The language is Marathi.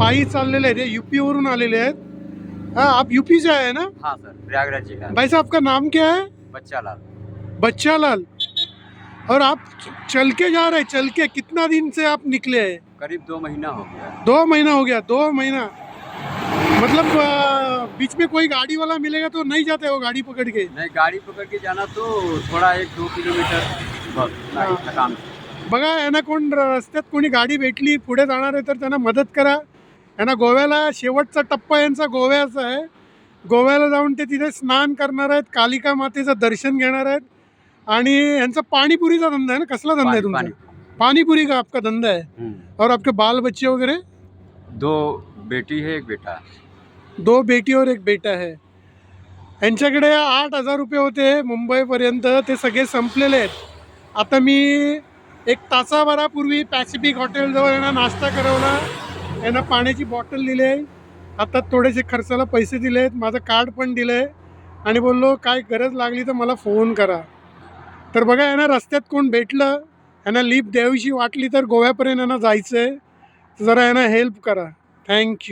पायी चाललेले आहेत हे वरून आलेले आहेत. हाँ आप यूपी से आए हैं ना? हाँ सर. प्रयागराज जिला भाई साहब आपका नाम क्या है? बच्चा लाल बच्चा लाल और आप चल के जा रहे हैं चल के कितना दिन से आप निकले हैं? करीब दो महीना हो गया दो महीना हो गया दो महीना. मतलब बीच में कोई गाड़ी वाला मिलेगा तो नहीं जाते हो गाड़ी पकड़ के? नहीं गाड़ी पकड़ के जाना तो थोड़ा एक दो किलोमीटर बस ही हाँ. बघा यांना कोण रस्त्यात कोणी गाडी भेटली पुढे जाणार आहे तर त्यांना मदत करा. यांना गोव्याला शेवटचा टप्पा यांचा गोव्याचा आहे. गोव्याला जाऊन ते तिथे स्नान करणार आहेत कालिका मातेचं दर्शन घेणार आहेत. आणि यांचा पाणीपुरीचा धंदा आहे ना? कसला धंदा आहे तुमचा? पानी पानीपुरी का आपका धंधा है हम्म. और आपके बाल बच्चे वगैरे? दो बेटी है एक बेटा दो बेटी और एक बेटा है. यांच्याकडे आठ हजार रुपये होते मुंबईपर्यंत. ते सगळे संपलेले आहेत. आता मी एक तासाभरापूर्वी पॅसिफिक हॉटेलजवळ यांना नाश्ता करवला. यांना पाण्याची बॉटल दिली आहे. आता थोडेसे खर्चाला पैसे दिले आहेत. माझं कार्ड पण दिलं आहे. आणि बोललो काय गरज लागली तर मला फोन करा. तर बघा यांना रस्त्यात कोण भेटलं यांना लिफ्ट द्यावीशी वाटली तर गोव्यापर्यंत यांना जायचं आहे जरा यांना हेल्प करा. थँक्यू